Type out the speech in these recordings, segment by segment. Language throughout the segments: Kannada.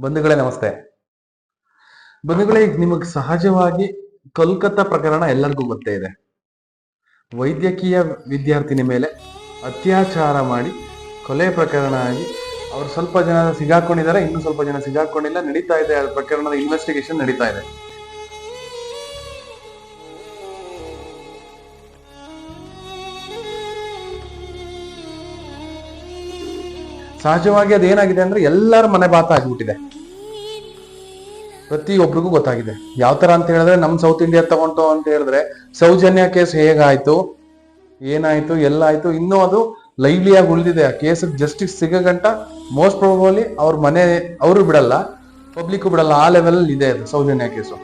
ಬಂಧುಗಳೇ ನಮಸ್ತೆ. ಬಂಧುಗಳೇ ನಿಮಗೆ ಸಹಜವಾಗಿ ಕೋಲ್ಕತ್ತಾ ಪ್ರಕರಣ ಎಲ್ಲರಿಗೂ ಗೊತ್ತೇ ಇದೆ. ವೈದ್ಯಕೀಯ ವಿದ್ಯಾರ್ಥಿನಿ ಮೇಲೆ ಅತ್ಯಾಚಾರ ಮಾಡಿ ಕೊಲೆ ಪ್ರಕರಣ ಆಗಿ ಅವ್ರು ಸ್ವಲ್ಪ ಜನ ಸಿಗಾಕೊಂಡಿದ್ದಾರೆ, ಇನ್ನೂ ಸ್ವಲ್ಪ ಜನ ಸಿಗಾಕೊಂಡಿಲ್ಲ, ನಡೀತಾ ಇದೆ ಪ್ರಕರಣದ ಇನ್ವೆಸ್ಟಿಗೇಷನ್ ನಡೀತಾ ಇದೆ. ಸಹಜವಾಗಿ ಅದೇನಾಗಿದೆ ಅಂದ್ರೆ ಎಲ್ಲರ ಮನೆ ಬಾತ ಪ್ರತಿ ಪ್ರತಿಯೊಬ್ಬರಿಗೂ ಗೊತ್ತಾಗಿದೆ. ಯಾವ ತರ ಅಂತ ಹೇಳಿದ್ರೆ ನಮ್ ಸೌತ್ ಇಂಡಿಯಾ ತಗೊಂಡು ಅಂತ ಹೇಳಿದ್ರೆ ಸೌಜನ್ಯ ಕೇಸ್ ಹೇಗಾಯ್ತು? ಏನಾಯ್ತು? ಎಲ್ಲ ಆಯ್ತು ಇನ್ನೂ ಅದು ಲೈವ್ಲಿ ಆಗಿ ಉಳಿದಿದೆ. ಆ ಕೇಸ್ ಜಸ್ಟಿಸ್ ಸಿಗಗಂಟ ಮೋಸ್ಟ್ ಪ್ರಾಬಲಿ ಅವ್ರ ಮನೆ ಅವರು ಬಿಡಲ್ಲ ಪಬ್ಲಿಕ್ ಬಿಡಲ್ಲ, ಆ ಲೆವೆಲ್ ಇದೆ ಅದು ಸೌಜನ್ಯ ಕೇಸು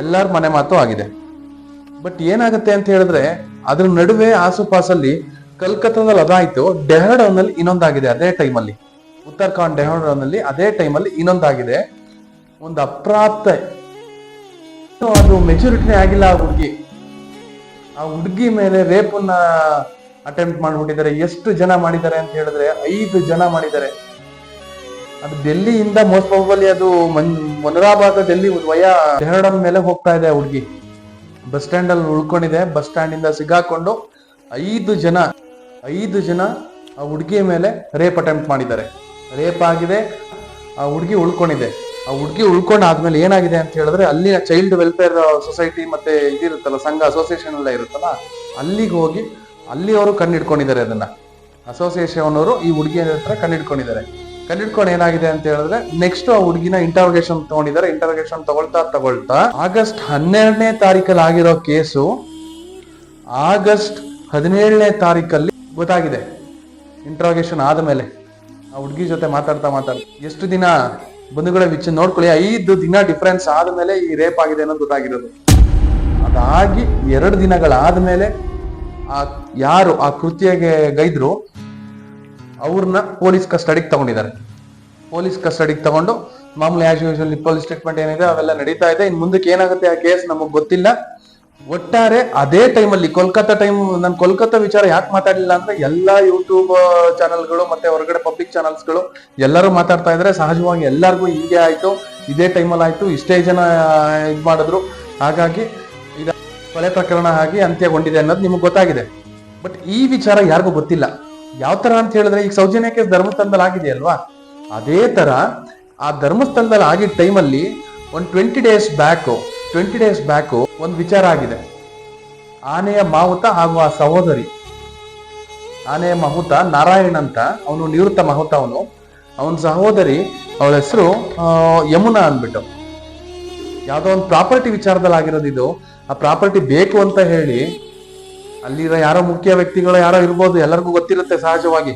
ಎಲ್ಲರ ಮನೆ ಮಾತು ಆಗಿದೆ. ಬಟ್ ಏನಾಗುತ್ತೆ ಅಂತ ಹೇಳಿದ್ರೆ ಅದ್ರ ನಡುವೆ ಆಸುಪಾಸಲ್ಲಿ ಕಲ್ಕತ್ತಾದಲ್ಲಿ ಅದಾಯ್ತು ಡೆಹ್ರಾಡೂನ್ ಅಲ್ಲಿ ಇನ್ನೊಂದಾಗಿದೆ ಅದೇ ಟೈಮಲ್ಲಿ ಉತ್ತರಾಖಂಡ್ ಡೆಹ್ರಾಡೂನ್ ಅಲ್ಲಿ ಅದೇ ಟೈಮಲ್ಲಿ ಇನ್ನೊಂದಾಗಿದೆ. ಒಂದು ಅಪ್ರಾಪ್ತ ಅದು ಮೆಚುರಿಟಿನೇ ಆಗಿಲ್ಲ ಆ ಹುಡುಗಿ. ಆ ಹುಡುಗಿ ಮೇಲೆ ರೇಪನ್ನ ಅಟೆಂಪ್ಟ್ ಮಾಡ್ಬಿಟ್ಟಿದ್ದಾರೆ. ಎಷ್ಟು ಜನ ಮಾಡಿದ್ದಾರೆ ಅಂತ ಹೇಳಿದ್ರೆ ಐದು ಜನ ಮಾಡಿದ್ದಾರೆ. ಅದು ಡೆಲ್ಲಿಯಿಂದ ಮೋಸ್ಟ್ ಪ್ರಾಬಲಿ ಅದು ಮನ್, ಮೊನರಾಬಾದ್ ಡೆಲ್ಲಿ ವಯ ಡೆಹ್ರಾಡೂನ್ ಮೇಲೆ ಹೋಗ್ತಾ ಇದೆ ಆ ಹುಡುಗಿ. ಬಸ್ ಸ್ಟ್ಯಾಂಡ್ ಅಲ್ಲಿ ಉಳ್ಕೊಂಡಿದೆ. ಬಸ್ ಸ್ಟ್ಯಾಂಡ್ ಇಂದ ಸಿಗಾಕೊಂಡು ಐದು ಜನ ಐದು ಜನ ಆ ಹುಡುಗಿಯ ಮೇಲೆ ರೇಪ್ ಅಟೆಂಪ್ಟ್ ಮಾಡಿದ್ದಾರೆ. ರೇಪ್ ಆಗಿದೆ, ಆ ಹುಡುಗಿ ಉಳ್ಕೊಂಡಿದೆ. ಆ ಹುಡುಗಿ ಉಳ್ಕೊಂಡು ಆದ್ಮೇಲೆ ಏನಾಗಿದೆ ಅಂತ ಹೇಳಿದ್ರೆ ಅಲ್ಲಿನ ಚೈಲ್ಡ್ ವೆಲ್ಫೇರ್ ಸೊಸೈಟಿ ಮತ್ತೆ ಇದಿರುತ್ತಲ್ಲ, ಸಂಘ ಅಸೋಸಿಯೇಷನ್ ಎಲ್ಲ ಇರುತ್ತಲ್ಲ, ಅಲ್ಲಿಗೆ ಹೋಗಿ ಅಲ್ಲಿ ಅವರು ಕಣ್ಣಿಡ್ಕೊಂಡಿದ್ದಾರೆ ಅದನ್ನ. ಅಸೋಸಿಯೇಷನ್ ಅವರು ಈ ಹುಡುಗಿಯ ಹತ್ರ ಕಣ್ಣಿಡ್ಕೊಂಡಿದ್ದಾರೆ. ಕಣ್ಣಿಡ್ಕೊಂಡು ಏನಾಗಿದೆ ಅಂತ ಹೇಳಿದ್ರೆ ನೆಕ್ಸ್ಟ್ ಆ ಹುಡುಗಿನ ಇಂಟರ್ಗೇಷನ್ ತಗೊಂಡಿದ್ದಾರೆ. ಇಂಟರ್ಗೇಷನ್ ತಗೊಳ್ತಾ ತಗೊಳ್ತಾ ಆಗಸ್ಟ್ ಹನ್ನೆರಡನೇ ತಾರೀಕಲ್ಲಿ ಆಗಿರೋ ಕೇಸು ಆಗಸ್ಟ್ ಹದಿನೇಳನೇ ತಾರೀಕಲ್ಲಿ ಗೊತ್ತಾಗಿದೆ. ಇಂಟ್ರಾಗೇಷನ್ ಆದಮೇಲೆ ಆ ಹುಡುಗಿ ಜೊತೆ ಮಾತಾಡ್ತಾ ಮಾತಾಡ್ತಾ ಎಷ್ಟು ದಿನ ಬಂಧುಗಳ ವಿಚ ನೋಡ್ಕೊಳ್ಳಿ, ಐದು ದಿನ ಡಿಫ್ರೆನ್ಸ್ ಆದಮೇಲೆ ಈ ರೇಪ್ ಆಗಿದೆ ಅನ್ನೋದು ಗೊತ್ತಾಗಿರೋದು. ಅದಾಗಿ ಎರಡು ದಿನಗಳಾದ್ಮೇಲೆ ಆ ಯಾರು ಆ ಕೃತ್ಯಗೆ ಗೈದ್ರು ಅವ್ರನ್ನ ಪೊಲೀಸ್ ಕಸ್ಟಡಿಗೆ ತಗೊಂಡಿದ್ದಾರೆ. ಪೊಲೀಸ್ ಕಸ್ಟಡಿಗೆ ತಗೊಂಡು ಮಾಮೂಲಿ ಆಸ್ ಯೂಶಲ್ ಪೊಲೀಸ್ ಸ್ಟೇಟ್ಮೆಂಟ್ ಏನಿದೆ ಅವೆಲ್ಲ ನಡೀತಾ ಇದೆ. ಇನ್ ಮುಂದಕ್ಕೆ ಏನಾಗುತ್ತೆ ಆ ಕೇಸ್ ನಮಗ್ ಗೊತ್ತಿಲ್ಲ. ಒಟ್ಟಾರೆ ಅದೇ ಟೈಮಲ್ಲಿ ಕೋಲ್ಕತ್ತಾ ಟೈಮ್ ನಾನು ಕೋಲ್ಕತ್ತಾ ವಿಚಾರ ಯಾಕೆ ಮಾತಾಡಲಿಲ್ಲ ಅಂದ್ರೆ ಎಲ್ಲಾ ಯೂಟ್ಯೂಬ್ ಚಾನೆಲ್ಗಳು ಮತ್ತೆ ಹೊರಗಡೆ ಪಬ್ಲಿಕ್ ಚಾನೆಲ್ಸ್ಗಳು ಎಲ್ಲರೂ ಮಾತಾಡ್ತಾ ಇದ್ರೆ ಸಹಜವಾಗಿ ಎಲ್ಲರಿಗೂ ಹೀಗೆ ಆಯ್ತು, ಇದೇ ಟೈಮಲ್ಲಿ ಆಯ್ತು, ಇಷ್ಟೇ ಜನ ಇದು ಮಾಡಿದ್ರು. ಹಾಗಾಗಿ ಇದು ಕೊಲೆ ಪ್ರಕರಣ ಆಗಿ ಅಂತ್ಯಗೊಂಡಿದೆ ಅನ್ನೋದು ನಿಮಗೆ ಗೊತ್ತಾಗಿದೆ. ಬಟ್ ಈ ವಿಚಾರ ಯಾರಿಗೂ ಗೊತ್ತಿಲ್ಲ. ಯಾವ ತರ ಅಂತ ಹೇಳಿದ್ರೆ ಈಗ ಸೌಜನ್ಯಕ್ಕೆ ಧರ್ಮಸ್ಥಳದಲ್ಲಿ ಆಗಿದೆ ಅಲ್ವಾ? ಅದೇ ತರ ಆ ಧರ್ಮಸ್ಥಳದಲ್ಲಿ ಆಗಿದ್ದ ಟೈಮಲ್ಲಿ ಒಂದು twenty days back twenty days back ಒಂದು ವಿಚಾರ ಆಗಿದೆ. ಆನೆಯ ಮಾವುತ ಹಾಗೂ ಆ ಸಹೋದರಿ. ಆನೆಯ ಮಾಹುತ ನಾರಾಯಣ್ ಅಂತ ಅವನು ನಿವೃತ್ತ ಮಾಹುತ ಅವನು ಅವನ ಸಹೋದರಿ ಅವಳ ಹೆಸರು ಯಮುನಾ ಅಂದ್ಬಿಟ್ಟು. ಯಾವುದೋ ಒಂದು ಪ್ರಾಪರ್ಟಿ ವಿಚಾರದಲ್ಲಿ ಆಗಿರೋದು ಇದು. ಆ ಪ್ರಾಪರ್ಟಿ ಬೇಕು ಅಂತ ಹೇಳಿ ಅಲ್ಲಿರೋ ಯಾರೋ ಮುಖ್ಯ ವ್ಯಕ್ತಿಗಳು ಯಾರೋ ಇರ್ಬೋದು, ಎಲ್ಲರಿಗೂ ಗೊತ್ತಿರುತ್ತೆ ಸಹಜವಾಗಿ.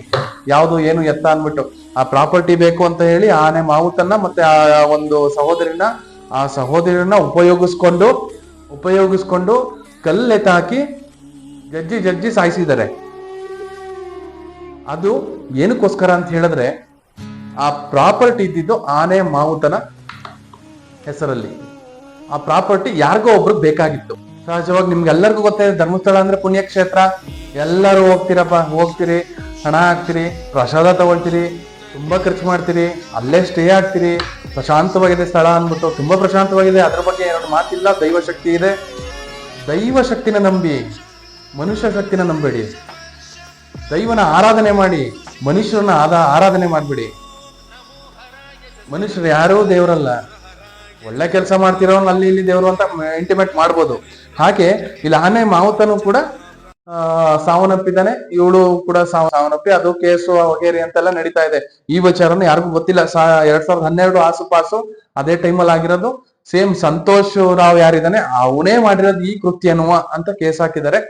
ಯಾವುದು ಏನು ಎತ್ತ ಅಂದ್ಬಿಟ್ಟು. ಆ ಪ್ರಾಪರ್ಟಿ ಬೇಕು ಅಂತ ಹೇಳಿ ಆನೆ ಮಾವುತನ್ನ ಮತ್ತೆ ಆ ಒಂದು ಸಹೋದರಿನ ಆ ಸಹೋದರಿಯನ್ನ ಉಪಯೋಗಿಸ್ಕೊಂಡು ಉಪಯೋಗಿಸ್ಕೊಂಡು ಕಲ್ಲೆತ್ತಾಕಿ ಜಜ್ಜಿ ಜಜ್ಜಿ ಸಾಯಿಸಿದ್ದಾರೆ. ಅದು ಏನಕ್ಕೋಸ್ಕರ ಅಂತ ಹೇಳಿದ್ರೆ, ಆ ಪ್ರಾಪರ್ಟಿ ಇದ್ದಿದ್ದು ಆನೆ ಮಾವುತನ ಹೆಸರಲ್ಲಿ. ಆ ಪ್ರಾಪರ್ಟಿ ಯಾರಿಗೋ ಒಬ್ರಿಗೆ ಬೇಕಾಗಿತ್ತು. ಸಹಜವಾಗಿ ನಿಮ್ಗೆ ಎಲ್ಲರಿಗೂ ಗೊತ್ತಿದೆ ಧರ್ಮಸ್ಥಳ ಅಂದ್ರೆ ಪುಣ್ಯಕ್ಷೇತ್ರ. ಎಲ್ಲರೂ ಹೋಗ್ತೀರಪ್ಪ, ಹೋಗ್ತೀರಿ, ಹಣ ಹಾಕ್ತೀರಿ, ಪ್ರಸಾದ ತಗೊಳ್ತೀರಿ, ತುಂಬಾ ಖರ್ಚು ಮಾಡ್ತೀರಿ, ಅಲ್ಲೇ ಸ್ಟೇ ಆಗ್ತೀರಿ. ಪ್ರಶಾಂತವಾಗಿದೆ ಸ್ಥಳ ಅಂದ್ಬಿಟ್ಟು ತುಂಬಾ ಪ್ರಶಾಂತವಾಗಿದೆ. ಅದ್ರ ಬಗ್ಗೆ ಎರಡು ಮಾತಿಲ್ಲ, ದೈವ ಶಕ್ತಿ ಇದೆ. ದೈವ ಶಕ್ತಿನ ನಂಬಿ, ಮನುಷ್ಯ ಶಕ್ತಿನ ನಂಬೇಡಿ ದೈವನ ಆರಾಧನೆ ಮಾಡಿ, ಮನುಷ್ಯರನ್ನ ಆದ ಆರಾಧನೆ ಮಾಡಿಬಿಡಿ. ಮನುಷ್ಯರು ಯಾರೂ ದೇವರಲ್ಲ. ಒಳ್ಳೆ ಕೆಲಸ ಮಾಡ್ತಿರೋನ್ ಅಲ್ಲಿ ಇಲ್ಲಿ ದೇವರು ಅಂತ ಇಂಟಿಮೇಟ್ ಮಾಡ್ಬೋದು. ಹಾಗೆ, ಇಲ್ಲಿ ಆನೆ ಮಾವುತನು ಕೂಡ ಸಾವನ್ನಪ್ಪಿದ್ದಾನೆ. ಇವಳು ಕೂಡ ಸಾವ, ಸಾವನ್ನಪ್ಪಿ. ಅದು ಕೇಸು ವಗೇರಿ ಅಂತೆಲ್ಲ ನಡೀತಾ ಇದೆ. ಈ ವಿಚಾರನ ಯಾರಿಗೂ ಗೊತ್ತಿಲ್ಲ. ಎರಡ್ ಸಾವಿರದ ಹನ್ನೆರಡು ಆಸುಪಾಸು ಅದೇ ಟೈಮಲ್ಲಿ ಆಗಿರೋದು. ಸೇಮ್ ಸಂತೋಷ್ ರಾವ್ ಯಾರಿದ್ದಾನೆ, ಅವನೇ ಮಾಡಿರೋದು ಈ ಕೃತ್ಯನುವ ಅಂತ ಕೇಸ್ ಹಾಕಿದ್ದಾರೆ.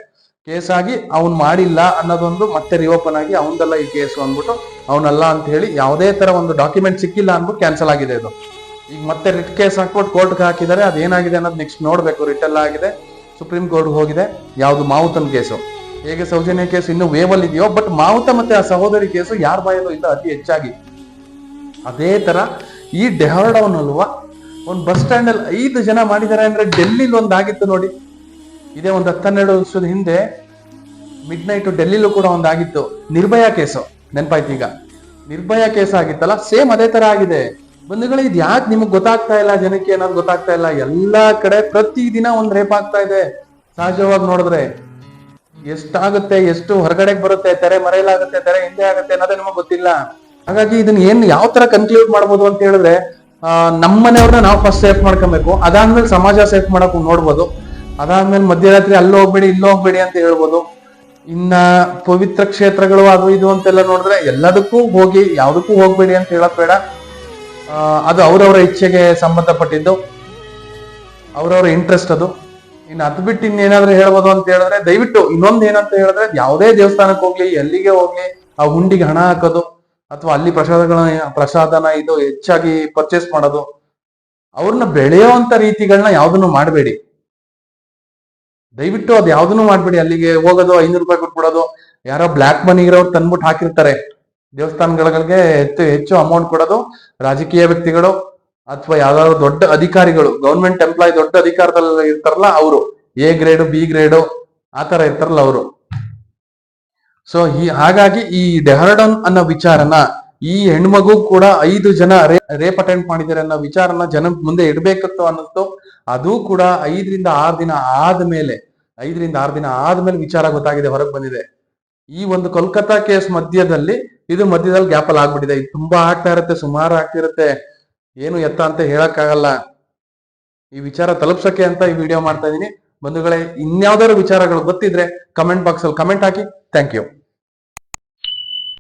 ಕೇಸ್ ಆಗಿ ಅವ್ನ್ ಮಾಡಿಲ್ಲ ಅನ್ನೋದೊಂದು ಮತ್ತೆ ರಿಓಪನ್ ಆಗಿ ಅವನದಲ್ಲ ಈ ಕೇಸು ಅಂದ್ಬಿಟ್ಟು ಅವನಲ್ಲ ಅಂತ ಹೇಳಿ ಯಾವುದೇ ತರ ಒಂದು ಡಾಕ್ಯುಮೆಂಟ್ ಸಿಕ್ಕಿಲ್ಲ ಅಂದ್ಬಿಟ್ಟು ಕ್ಯಾನ್ಸಲ್ ಆಗಿದೆ ಇದು. ಈಗ ಮತ್ತೆ ರಿಟ್ ಕೇಸ್ ಹಾಕ್ಬಿಟ್ಟು ಕೋರ್ಟ್ಗೆ ಹಾಕಿದ್ದಾರೆ. ಅದೇನಾಗಿದೆ ಅನ್ನೋದು ನೆಕ್ಸ್ಟ್ ನೋಡ್ಬೇಕು. ರಿಟ್ ಎಲ್ಲ ಆಗಿದೆ. ಸುಪ್ರೀಂ ಕೋರ್ಟ್ ಹೋಗಿದೆ, ಯಾವುದು ಮಾವುತನ್ ಕೇಸು. ಹೇಗೆ ಸೌಜನ್ಯ ಕೇಸ್, ಇನ್ನು ವೇವಲ್ ಇದೆಯೋ ಬಟ್ ಮಾವುತ ಮತ್ತೆ ಆ ಸಹೋದರಿ ಕೇಸು ಯಾರ ಬಾಯಲ್ಲೂ ಇಲ್ಲ, ಅತಿ ಹೆಚ್ಚಾಗಿ. ಅದೇ ತರ ಈ ಡೆಹರ್ಡೌನ್ ಅಲ್ವಾ, ಒಂದು ಬಸ್ ಸ್ಟ್ಯಾಂಡ್ ಅಲ್ಲಿ ಐದು ಜನ ಮಾಡಿದ್ದಾರೆ ಅಂದ್ರೆ ಡೆಲ್ಲಿಲಿ ಒಂದಾಗಿತ್ತು ನೋಡಿ. ಇದೇ ಒಂದು ಹತ್ತೆರಡು ವರ್ಷದ ಹಿಂದೆ ಮಿಡ್ ನೈಟ್ ಡೆಲ್ಲಿಲೂ ಕೂಡ ಒಂದಾಗಿತ್ತು ನಿರ್ಭಯ ಕೇಸು, ನೆನಪಾಯ್ತು ಈಗ. ನಿರ್ಭಯ ಕೇಸ್ ಆಗಿತ್ತಲ್ಲ ಸೇಮ್ ಅದೇ ತರ ಆಗಿದೆ. ಬಂಧುಗಳೇ, ಇದು ಯಾಕೆ ನಿಮಗ್ ಗೊತ್ತಾಗ್ತಾ ಇಲ್ಲ? ಜನಕ್ಕೆ ಏನಾದ್ರು ಗೊತ್ತಾಗ್ತಾ ಇಲ್ಲ? ಎಲ್ಲಾ ಕಡೆ ಪ್ರತಿ ದಿನ ಒಂದ್ ರೇಪ್ ಆಗ್ತಾ ಇದೆ. ಸಹಜವಾಗಿ ನೋಡಿದ್ರೆ ಎಷ್ಟಾಗುತ್ತೆ, ಎಷ್ಟು ಹೊರಗಡೆಗೆ ಬರುತ್ತೆ, ತೆರೆ ಮರೆಯಲಾಗುತ್ತೆ, ತೆರೆ ಹಿಂದೆ ಆಗುತ್ತೆ ಅನ್ನೋದೇ ನಿಮಗೆ ಗೊತ್ತಿಲ್ಲ. ಹಾಗಾಗಿ ಇದನ್ನ ಏನ್ ಯಾವ ತರ ಕನ್ಕ್ಲೂಡ್ ಮಾಡ್ಬೋದು ಅಂತ ಹೇಳಿದ್ರೆ ನಮ್ಮ ಮನೆಯವ್ರನ್ನ ನಾವು ಫಸ್ಟ್ ಸೇಫ್ ಮಾಡ್ಕೊಬೇಕು. ಅದಾದ್ಮೇಲೆ ಸಮಾಜ ಸೇಫ್ ಮಾಡಕ್ ನೋಡ್ಬೋದು. ಅದಾದ್ಮೇಲೆ ಮಧ್ಯರಾತ್ರಿ ಅಲ್ಲಿ ಹೋಗ್ಬೇಡಿ ಇಲ್ಲಿ ಹೋಗ್ಬೇಡಿ ಅಂತ ಹೇಳ್ಬೋದು. ಇನ್ನ ಪವಿತ್ರ ಕ್ಷೇತ್ರಗಳು ಅದು ಇದು ಅಂತೆಲ್ಲ ನೋಡಿದ್ರೆ ಎಲ್ಲದಕ್ಕೂ ಹೋಗಿ, ಯಾವ್ದಕ್ಕೂ ಹೋಗ್ಬೇಡಿ ಅಂತ ಹೇಳಕ್ ಬೇಡ. ಅದು ಅವರವರ ಇಚ್ಛೆಗೆ ಸಂಬಂಧಪಟ್ಟಿದ್ದು, ಅವರವರ ಇಂಟ್ರೆಸ್ಟ್ ಅದು. ಇನ್ನು ಅದು ಬಿಟ್ಟು ಇನ್ನೇನಾದ್ರೂ ಹೇಳ್ಬೋದು ಅಂತ ಹೇಳಿದ್ರೆ, ದಯವಿಟ್ಟು ಇನ್ನೊಂದು ಏನಂತ ಹೇಳಿದ್ರೆ, ಯಾವುದೇ ದೇವಸ್ಥಾನಕ್ಕೆ ಹೋಗ್ಲಿ, ಎಲ್ಲಿಗೆ ಹೋಗ್ಲಿ, ಆ ಹುಂಡಿಗೆ ಹಣ ಹಾಕೋದು, ಅಥವಾ ಅಲ್ಲಿ ಪ್ರಸಾದಗಳ, ಪ್ರಸಾದನ ಇದು ಹೆಚ್ಚಾಗಿ ಪರ್ಚೇಸ್ ಮಾಡೋದು ಅವ್ರನ್ನ ಬೆಳೆಯುವಂತ ರೀತಿಗಳನ್ನ ಯಾವ್ದನ್ನು ಮಾಡಬೇಡಿ. ದಯವಿಟ್ಟು ಅದು ಯಾವ್ದನ್ನು ಮಾಡ್ಬೇಡಿ. ಅಲ್ಲಿಗೆ ಹೋಗೋದು, ಐನೂರು ರೂಪಾಯಿ ಕೊಟ್ಬಿಡೋದು, ಯಾರೋ ಬ್ಲಾಕ್ ಮನಿ ಇರೋರು ತಂದ್ಬಿಟ್ಟು ಹಾಕಿರ್ತಾರೆ. ದೇವಸ್ಥಾನಗಳಿಗೆ ಹೆಚ್ಚು ಹೆಚ್ಚು ಅಮೌಂಟ್ ಕೊಡೋದು ರಾಜಕೀಯ ವ್ಯಕ್ತಿಗಳು ಅಥವಾ ಯಾವ್ದಾದ್ರು ದೊಡ್ಡ ಅಧಿಕಾರಿಗಳು ಗೌರ್ಮೆಂಟ್ ಎಂಪ್ಲಾಯ್ ದೊಡ್ಡ ಅಧಿಕಾರದಲ್ಲಿ ಇರ್ತಾರಲ್ಲ ಅವರು. ಎ ಗ್ರೇಡು ಬಿ ಗ್ರೇಡು ಆ ತರ ಇರ್ತಾರಲ್ಲ ಅವರು. ಸೊ ಈ ಹಾಗಾಗಿ ಈ ಡೆಹರಡನ್ ಅನ್ನೋ ವಿಚಾರನ, ಈ ಹೆಣ್ಮಗು ಕೂಡ ಐದು ಜನ ರೇಪ್ ಅಟೆಂಡ್ ಮಾಡಿದ್ದಾರೆ ಅನ್ನೋ ವಿಚಾರನ ಜನ ಮುಂದೆ ಇಡ್ಬೇಕಿತ್ತು ಅನ್ನಿಸ್ತು ಅದು ಕೂಡ ಐದರಿಂದ ಆರು ದಿನ ಆದ್ಮೇಲೆ, ಐದರಿಂದ ಆರು ದಿನ ಆದ್ಮೇಲೆ ವಿಚಾರ ಗೊತ್ತಾಗಿದೆ, ಹೊರಗೆ ಬಂದಿದೆ. ಈ ಒಂದು ಕೋಲ್ಕತ್ತಾ ಕೇಸ್ ಮಧ್ಯದಲ್ಲಿ ಇದು ಮಧ್ಯದಲ್ಲಿ ಗ್ಯಾಪಲ್ ಆಗ್ಬಿಟ್ಟಿದೆ. ಇದು ತುಂಬಾ ಆಗ್ತಾ ಇರುತ್ತೆ, ಸುಮಾರು ಆಗ್ತಿರುತ್ತೆ ಏನು ಎತ್ತ ಅಂತ ಹೇಳಕ್ಕಾಗಲ್ಲ. ಈ ವಿಚಾರ ತಲುಪ್ಸಕ್ಕೆ ಅಂತ ಈ ವಿಡಿಯೋ ಮಾಡ್ತಾ ಇದೀನಿ ಬಂಧುಗಳೇ, ಇನ್ಯಾವ್ದಾದ್ರು ವಿಚಾರಗಳು ಗೊತ್ತಿದ್ರೆ ಕಮೆಂಟ್ ಬಾಕ್ಸ್ ಅಲ್ಲಿ ಕಮೆಂಟ್ ಹಾಕಿ. Thank you